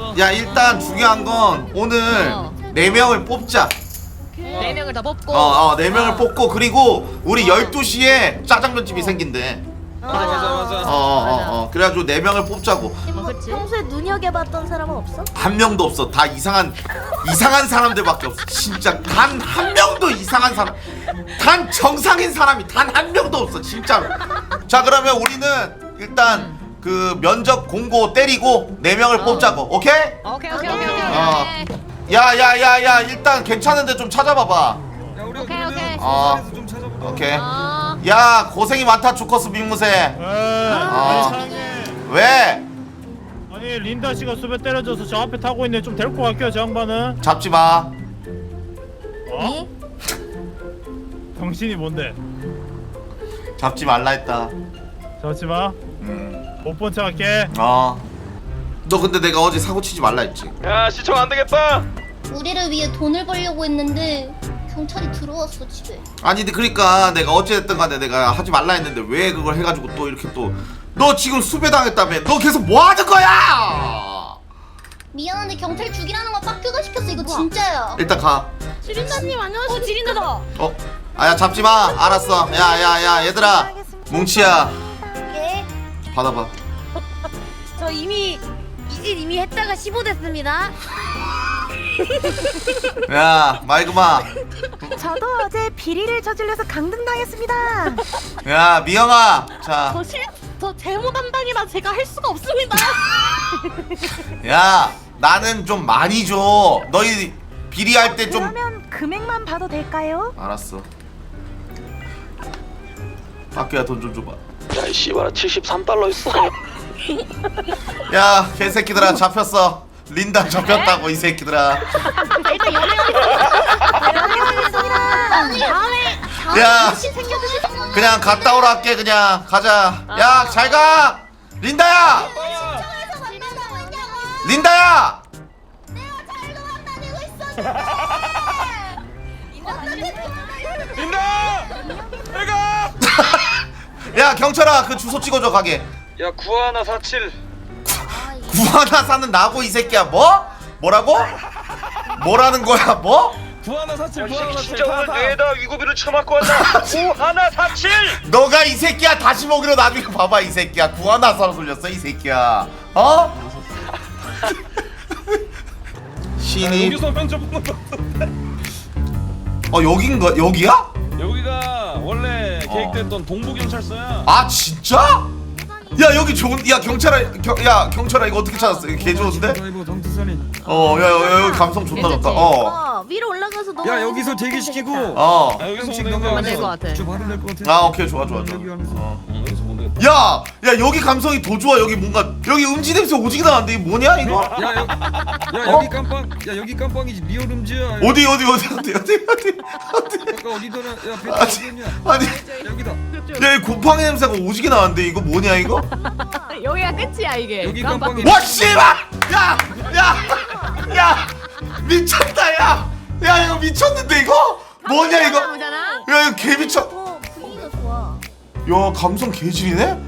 알았어. 야 일단 중요한 건 오늘 어. 네 명을 뽑자. 네 명을 다 뽑고. 어, 어, 네 명을 어. 뽑고 그리고 우리 12 시에 짜장면 집이 생긴대. 맞아 맞아 어, 맞아. 어, 어, 어. 그래가지고 네 명을 뽑자고. 어, 그치. 평소에 눈여겨봤던 사람은 없어? 한 명도 없어. 다 이상한 이상한 사람들밖에 없어. 진짜 단 한 명도 이상한 사람, 단 정상인 사람이 단 한 명도 없어. 진짜로. 자 그러면 우리는 일단 그 면접 공고 때리고 네 명을 어. 뽑자고. 오케이? 오케이 오케이 오케이 오케이. 어. 야야야야 일단 괜찮은데 좀 찾아봐봐. 야 우리 오케이, 그러면 오케이. 어. 좀 찾아보자. 오케이. 어. 야 고생이 많다 주커스 민무새. 에, 아니 사장님. 왜? 아니 린다 씨가 수배 때려줘서 저 앞에 타고 있는데 좀 데리고 갈게요 저 양반은. 잡지 마. 어? 당신이 뭔데? 잡지 말라 했다. 잡지 마. 음. 못 본 척 할게. 어. 너 근데 내가 어제 사고 치지 말라 했지. 야 시청 안 되겠다. 우리를 위해 돈을 벌려고 했는데 경찰이 들어왔어 집에. 아니 근데 그러니까 내가 어찌됐든 간에 내가 하지 말라 했는데 왜 그걸 해가지고 또 이렇게 또 너 지금 수배당했다며 너 계속 뭐 하는 거야 미안한데 경찰 죽이라는 거 빡교가 시켰어 이거 진짜야. 일단 가 지린다님 안녕하세요. 어 지린다다. 어? 아야 잡지마 알았어 야야야 얘들아 뭉치야 예. 받아봐 저 이미 이질 이미 했다가 15 됐습니다. 야 말그마 저도 어제 비리를 저질러서 강등당했습니다. 야 미영아 자 저 실, 저 재무 담당이라 제가 할 수가 없습니다. 야 나는 좀 많이 줘 너희 비리할 때 좀 그러면 금액만 봐도 될까요? 알았어 학교야 돈 좀 줘봐 야이 씨발아 73달러 있어. 야 개새끼들아 잡혔어 린다 잡혔다고 이 새끼들아 일단 연애하겠습니다. 다음에 야 생겨드실 수 그냥 갔다 오라 할게 그냥 가자 야 잘가 린다야. 린다야 내가 잘 도망다니고 있었 야 경찰아 그 주소 찍어줘 가게 야 구하나 사칠. 구하나 사는 나고 이 새끼야 뭐? 뭐라고? 뭐라는 거야 뭐? 구하나 사칠 구하나 사칠. 진짜 오늘 뇌에다 위고비를 쳐맞고 왔다. 구하나 사칠. 너가 이 새끼야 다시 먹으려 나중에 봐봐 이 새끼야 구하나 사러 돌렸어 이 새끼야 어? 신이 여기서 면접 보는 거. 어 여긴가 여기야? 여기가 어. 계획됐던 동부 경찰서야. 아 진짜? 야 여기 좋은 야 경찰아 경, 야 경찰아 이거 어떻게 찾았어? 이거 개 좋은데? 어야 여기 감성 존나? 좋다 어 어, 위로 올라가서 너무 야 여기서 대기시키고. 어. 아 여기서 것 넘어가면서 같아. 될것. 아 오케이 좋아 좋아 좋아. 어. 여기서. 야! 야 여기 감성이 더 좋아 여기 뭔가 여기 음지 냄새 오지게 나는데 이거 뭐냐 이거? 야, 여, 야 어? 여기 깜빵. 야 여기 깜빵이지 리얼 음지야. 어디 어디 어디 어디 어디 어디 어디 아까 어디더라? 야 배트 아니, 어디였냐? 아니 여기다. 야 이 곰팡이 냄새가 오지게 나는데 이거 뭐냐 이거? 여기가 끝이야 이게. 여기 깜빡- 깜빡이. 와 씨발! 야! 야! 야! 미쳤다 야! 야 이거 미쳤는데 이거? 뭐냐 이거? 야 이거 개 어, 좋아. 야 감성 개질이네?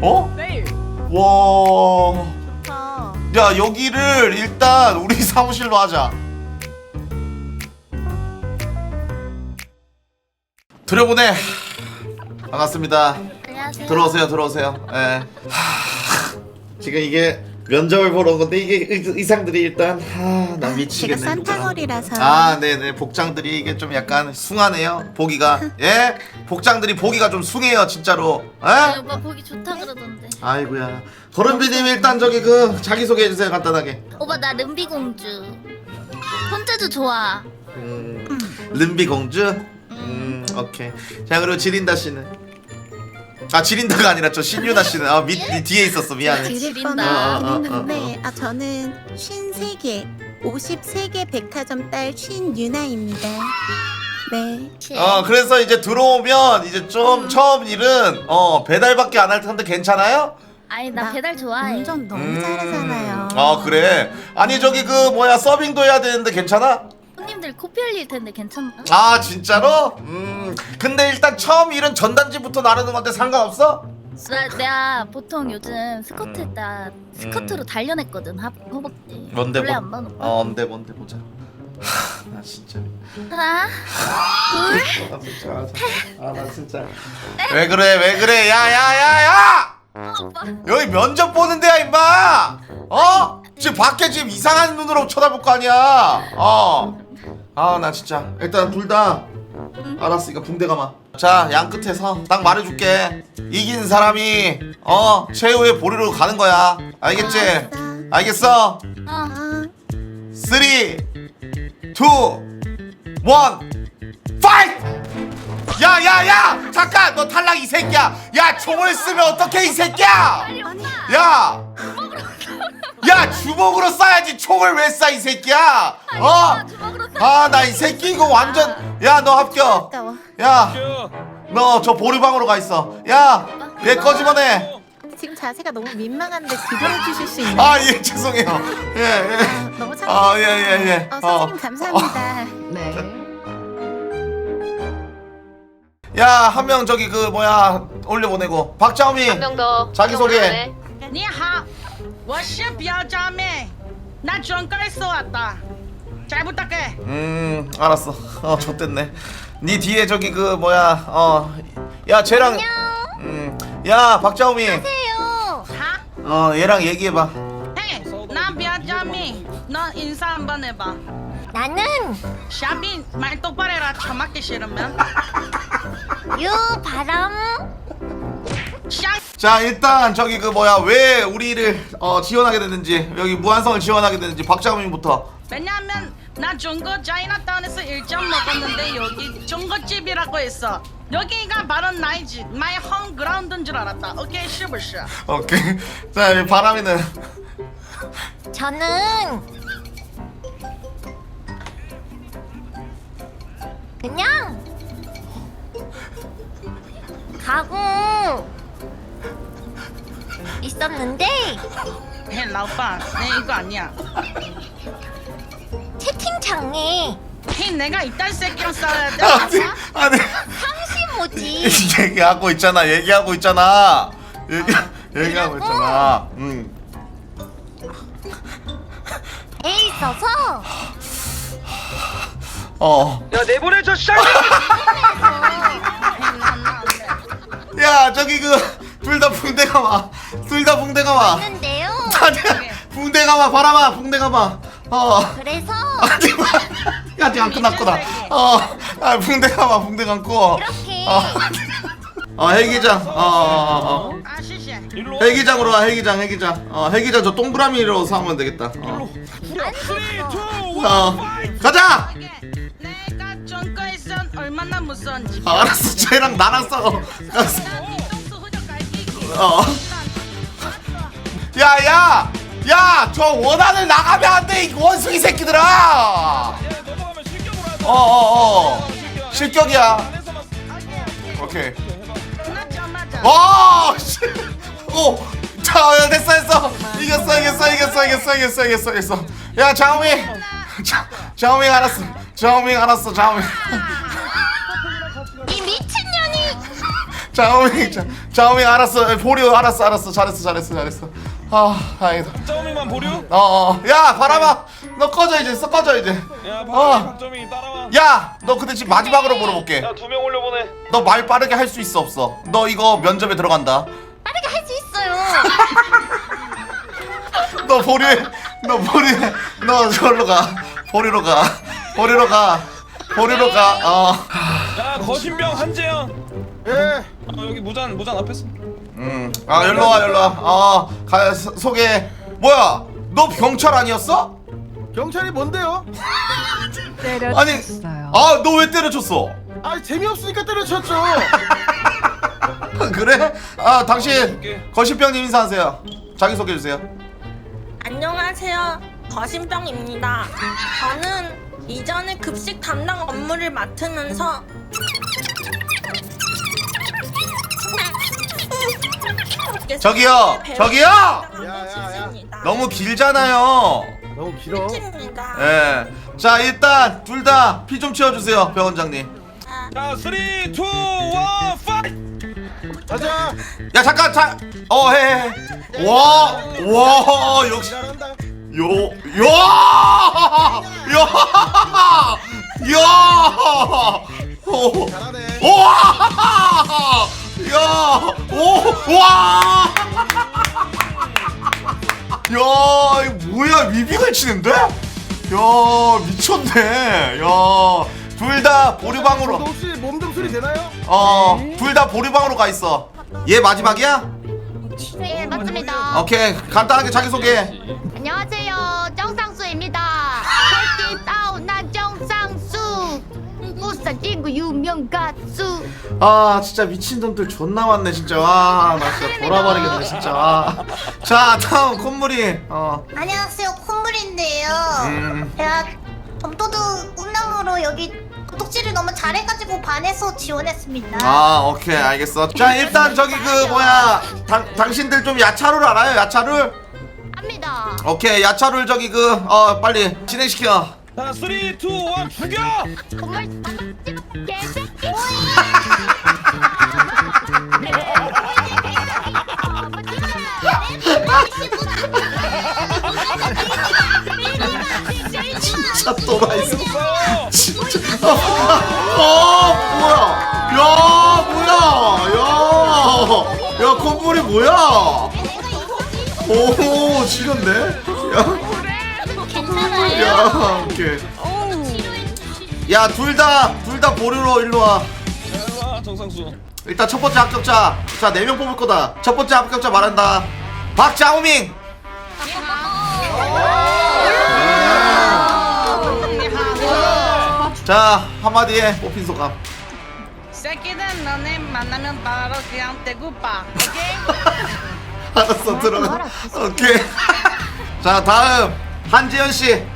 어? 네. 와... 좋다. 야 여기를 일단 우리 사무실로 하자 들여보내 반갑습니다 안녕하세요. 들어오세요 들어오세요 예. 하, 지금 이게 면접을 보러 온 건데 이게 의- 의상들이 일단 하나 미치겠네 제가 산타걸이라서. 아 네네. 복장들이 이게 좀 약간 숭하네요. 보기가. 예? 복장들이 보기가 좀 숭해요 진짜로. 예? 오빠 보기 좋다 그러던데. 아이고야. 거른비님 일단 저기 그 자기 소개해 주세요 간단하게. 오빠 나 름비 공주. 혼자도 좋아. 음, 른비 공주? 음. 오케이. 자 그리고 지린다 씨는 아 지린다가 아니라 저 신유나 씨는 아 밑, 밑 뒤에 있었어 미안해 드릴 어, 뻔 어, 어, 했는데 아 저는 53개 53개 백화점 딸 신유나입니다. 네. 어 그래서 이제 들어오면 이제 좀 처음 일은 어 배달밖에 안 할 텐데 괜찮아요? 아니 나나 배달 좋아해. 운전 너무 음. 잘하잖아요. 아 그래 아니 저기 그 뭐야 서빙도 해야 되는데 괜찮아? 손님들 코피 흘릴 텐데 괜찮나? 아 진짜로? 음 근데 일단 처음 일은 전단지부터 나르는 건데 상관없어? 나, 내가 보통 요즘 스커트 다 스커트로 단련했거든. 하, 허벅지. 뭔데 원래 뭐? 안 봐놓고. 어 뭔데 뭔데 보자. 하, 나 진짜. 하나, 아 진짜. 아나 진짜. 왜 그래 왜 그래? 야야야야! 오빠. 여기 면접 보는 데야 임마! 어? 지금 밖에 지금 이상한 눈으로 쳐다볼 거 아니야. 어 아 나 진짜. 일단 둘 다 알았으니까 붕대 감아. 자양 끝에서. 딱 말해줄게. 이긴 사람이 어 최후의 보리로 가는 거야. 알겠지? 알겠어? 어. 3 2 1 파이트! 야야야! 잠깐! 너 탈락 이 새끼야. 야 총을 쓰면 어떡해 이 새끼야? 야! 야 주먹으로 쏴야지 총을 왜 쏴 이 새끼야? 어? 주먹으로 아 나 이 새끼 이거 완전 야 너 합격 아까워. 야 큐. 너 저 보류방으로 가 있어 야얘 꺼집어내 지금 자세가 너무 민망한데 기도해 주실 수 있나요? 아 예 죄송해요 아, 예예 너무 참. 아 예 예예 어, 선생님 감사합니다. 네. 야 한 명 저기 그 뭐야 올려보내고 박자오미 더. 자기소개 你好，我是表张妹，나 전과에서 왔다. 잘 부탁해. 음 알았어 어 좋댔네 니 뒤에 저기 그 뭐야 어야 쟤랑 음야 박자오미 해요. 어 얘랑 얘기해봐 헤이, 난 비아짬이. 넌 인사 한번 해봐. 나는 샤빈 말 똑바로 해라. 처맞기 싫으면. 유바람 자 일단 저기 그 뭐야 왜 우리를 어 지원하게 됐는지 여기 무한성을 지원하게 됐는지 박자오미부터 왜냐면 나 중고 차이나타운에서 1점 먹었는데 여기 중고집이라고 했어. 여기가 바로 나의 집, my home ground인 줄 알았다. 오케이, 是不是? 오케이 자 이 바람이는 저는 그냥 가고 있었는데 헤이, 老板, 네 이거 아니야. 채팅창에 내가 이딴 새끼랑 싸워야 돼. 아니 아니. 상시 모지. 얘기하고 있잖아 얘기하고 있잖아. 얘기 얘기하고 있잖아. 음. 에 있어서? 어. 야 내보내줘 샹 야 저기 그 둘 다 붕대 감아 둘다 붕대 감아 있는데요? 아니야 붕대 감아 바람아 붕대 감아 어. 그래서 아직 아직 안 끝났구나. 어 아 붕대 감아 붕대 감고. 이렇게. 어, 어 헬기장. 어 어어 어, 아, 谢谢. 일로. 헬기장으로 와 헬기장 헬기장. 어 헬기장 저 동그라미로 사면 되겠다. 어, 후려. 3, 2, 1, 어. 가자! 내가 전과에서 얼마나 무서운지. 아, 알았어. 쟤랑 나랑 싸워. 알았어. 어. 야야 야 저 원한을 나가면 안 돼 이 원숭이 새끼들아! 야 넘어가면 실격으로 하자. 어 어 어 실격이야. 안에서만 오케이. 와 씨. 오. 자 됐어 됐어. 이겼어 이겼어 이겼어 이겼어 이겼어 이겼어 이겼어. 야 자오미 자 자오미 알았어. 자오미 알았어 자오미 이 미친년이. 자오미 자, 자오미 알았어. 보리오 알았어 알았어. 잘했어 잘했어 잘했어 아 다행이다. 짜오밍만 보류. 어어. 야 바람아. 너 꺼져 이제. 써 꺼져 이제. 야, 어. 박점이 박점이 따라와. 야 너 근데 지금 마지막으로 물어볼게. 야, 두 명 올려보내. 너 말 빠르게 할 수 있어 없어? 너 이거 면접에 들어간다. 빠르게 할 수 있어요. 너 보리 너 보리 너 저기로 가. 보리로 가. 보리로 가. 보리로 가어. 야, 거신병 한재영. 예. 어, 여기 무잔 무잔 앞에 있어. 음, 아 열로 와 열로 와. 어, 가 소, 소개. 뭐야? 너 경찰 아니었어? 경찰이 뭔데요? 아니, 아너 왜 때려쳤어? 아 재미없으니까 때려쳤죠. 그래? 아 당신 거신병님 인사하세요. 자기 소개해 주세요. 안녕하세요. 거신병입니다. 저는 이전에 급식 담당 업무를 맡으면서 저기요, 저기요. 야야야. 너무 길잖아요. 너무 길어. 예. 자 일단 둘 다 피 좀 치워주세요, 병원장님. 자, 3, 2, 1, 파이트. 가자. 야 잠깐 자 어해와와 역시 잘한다. 요, 요, 요, 요, 오, 잘하네. 오, 야, 오, 와, 야, 이거 뭐야 위빙을 치는데? 야, 미쳤네. 야, 둘 다 보류방으로, 혹시 몸좀 소리 되나요? 어, 둘 다 보류방으로 가 있어. 얘 마지막이야? 네 맞습니다 오케이, 간단하게 자기 소개. 안녕하세요 부산 친구 유명 가수. 아 진짜 미친놈들 존나 많네 진짜. 와나 진짜 돌아버리겠네 진짜. 와. 자 다음 콧물이 어. 안녕하세요 콧물인데요. 음. 제가 점토도 꿈나무로 여기 도둑질을 너무 잘해가지고 반해서 지원했습니다. 아 오케이 알겠어. 자 일단 저기 그 뭐야 당, 당신들 좀 야차룰 알아요 야차룰 합니다. 오케이 야차룰 저기 그 어 빨리 진행시켜 자 3, 2, 1 죽여 정말 개새끼 진짜 또라이스 어 진짜 어 뭐야? 야 뭐야? 야야 콧물이 뭐야? 오 지렸네? 야 야, 오케이. 야, 둘 다, 둘 다 보류로 일로 와. 일로와 정상수 일단 첫 번째 합격자. 자, 네 명 뽑을 거다. 첫 번째 합격자 말한다. 박자오밍. 자, 한마디에 뽑힌 소감. 새끼는 너네 만나면 바로 그냥 대구빠 오케이? 알았어, 들어가. 오케이. 자, 다음 한지현 씨.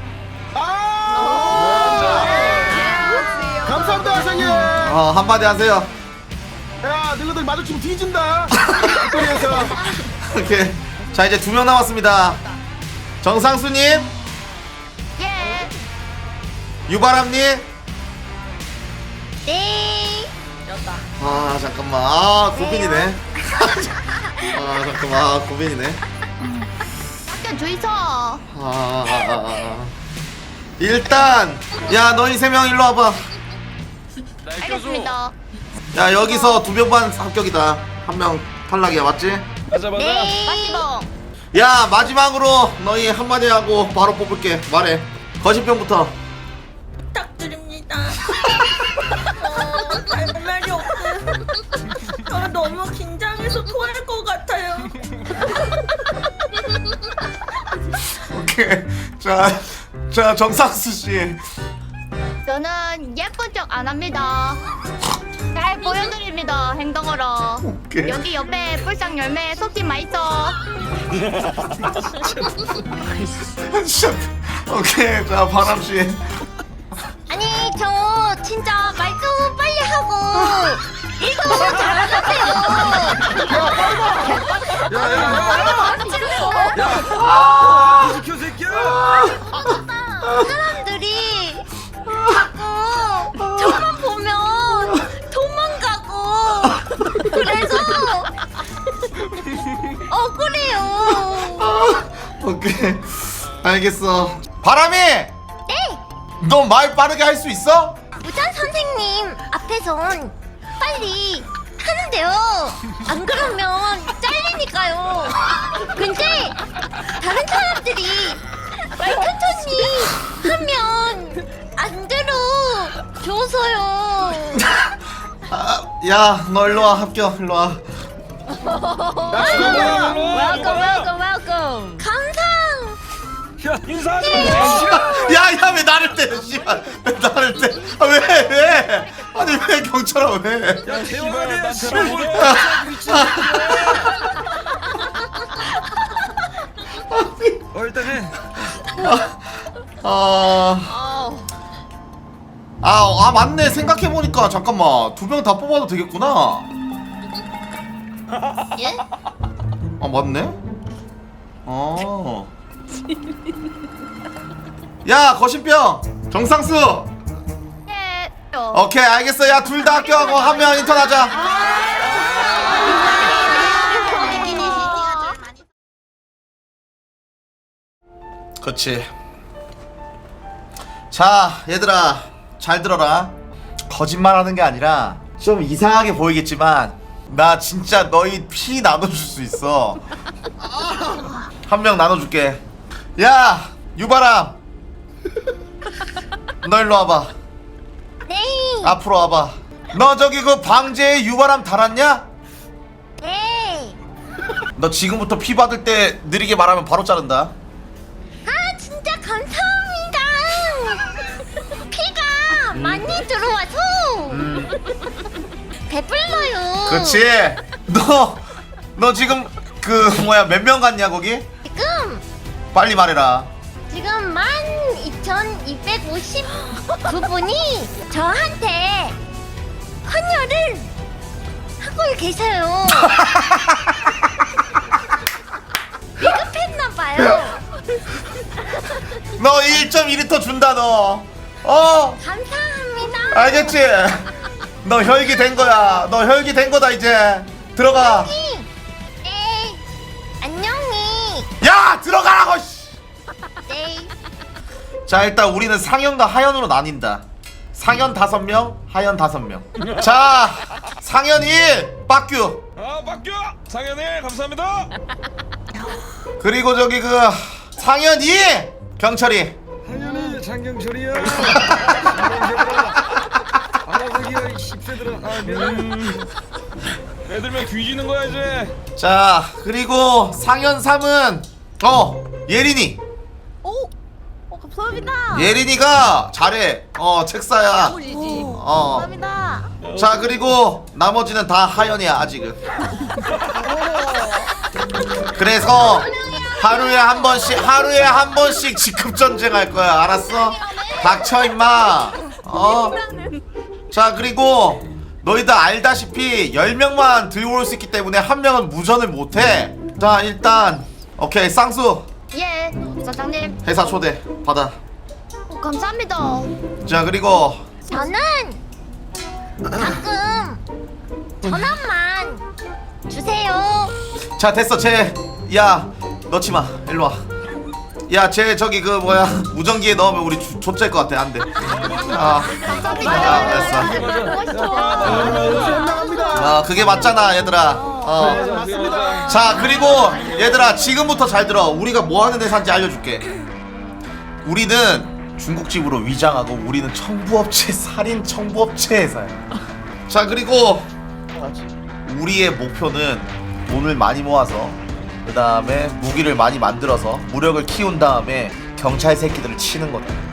어, 한마디 하세요. 야, 너희들 마주치면 뒤진다. 소리에서. 오케이. 자, 이제 두 명 남았습니다. 정상수님, 예 유바람님. 네. 아 잠깐만 아 고민이네 아 잠깐만 아 고민이네 학교 주의소 아, 아, 아, 아. 일단 야 너희 세 명 일로 와봐 알겠습니다. 야 여기서 두 명만 합격이다. 한 명 탈락이야 맞지? 맞아 맞아. 네 빠지봉 야 마지막으로 너희 한마디 하고 바로 뽑을게. 말해. 거신병부터. 부탁드립니다. 어, 할 말이 없어요 저 너무 긴장해서 토할 것 같아요. 오케이. 자, 자 정상수 씨 저는 예쁜 척 안 합니다. 잘 보여드립니다 행동으로. 오케이. 여기 옆에 뿔상 열매 속지 마 있어. 오케이 자 바람 씨. 아니 저 진짜 말도 빨리 하고. 일도 잘하세요. 시켜 새끼야. 사람들이 자꾸 저만 보면 도망가고. 그래서 억울해요. 오케이. 알겠어. 바람이! 네. 너 말 빠르게 할 수 있어? 부장 선생님 앞에선 빨리 하는데요. 안 그러면 잘리니까요. 근데 다른 사람들이 말 천천히 하면 안 들어 줘서요 아, 야, 너 일로 와, 합격, 일로 와. 웰컴 웰컴 웰컴 감상 야 인사하지 마 야, 야, 왜 나를 때려, 씨발. 왜 나를 때? 아, 왜, 왜? 아니, 왜 경찰아, 왜? 야 대화를 해 씨발. 어 일단 해. 아, 아, 아 맞네. 생각해보니까 잠깐만. 두 병 다 뽑아도 되겠구나. 예? 아 맞네? 어. 야 거신병. 정상수. 예. 오케이 알겠어. 야 둘 다 합격하고 한 명 인턴하자. 아, 그렇지 자 얘들아. 잘 들어라. 거짓말하는 게 아니라 좀 이상하게 보이겠지만 나 진짜 너희 피 나눠줄 수 있어. 한 명 나눠줄게. 야, 유바람. 너 일로 와봐. 네. 앞으로 와봐. 너 저기 그 방제에 유바람 달았냐? 네. 너 지금부터 피 받을 때 느리게 말하면 바로 자른다. 배불러요. 음. 그렇지. 너, 너 지금 그 뭐야 몇 명 갔냐 거기? 지금 빨리 말해라. 지금 12,259분이 저한테 헌혈을 하고 계세요. 비급했나봐요. 너 1.2리터 준다 너. 어, 감사합니다. 알겠지? 너 혈기 된 거야. 너 혈기 된 거다 이제. 들어가. 네. 안녕히. 야, 들어가라고. 씨. 네. 자, 일단 우리는 상현과 하현으로 나뉜다. 상현 다섯 명, 하현 다섯 명. 자, 상현 1, 빡규. 아 박규 상현이 감사합니다 그리고 저기 그 상현 2, 경찰이. 당연히 장경철이야 장경철아 이 씹새들아 아 미안 애들면 뒤지는 거야 이제 자, 그리고 상현 3은 어, 예린이. 오, 어, 감사합니다. 예린이가 잘해. 어, 책사야. 어. 감사합니다. 자, 그리고 나머지는 다 하연이야, 아직은. 그래서 하루에 한 번씩 하루에 한 번씩 직급 전쟁할 거야. 알았어? 닥쳐 임마. 어? 자, 그리고 너희들 알다시피 10명만 들고 올 수 있기 때문에 한 명은 무전을 못 해. 자, 일단 오케이. 쌍수 예. 사장님. 회사 초대 받아. 어, 감사합니다. 자, 그리고 저는 가끔 전화만 주세요. 자 됐어 쟤야 넣지 마 일로 와 야 쟤 저기 그 뭐야? 무전기에 넣으면 우리 조- 좆될 것 같아 안 돼. 아, 아 됐어. 아 그게 맞잖아 얘들아. 어. 자 그리고 얘들아 지금부터 잘 들어. 우리가 뭐 하는 회사인지 알려줄게. 우리는 중국집으로 위장하고 우리는 청부업체 살인 청부업체 회사야. 자 그리고 우리의 목표는 돈을 많이 모아서 그 다음에 무기를 많이 만들어서 무력을 키운 다음에 경찰 새끼들을 치는 거다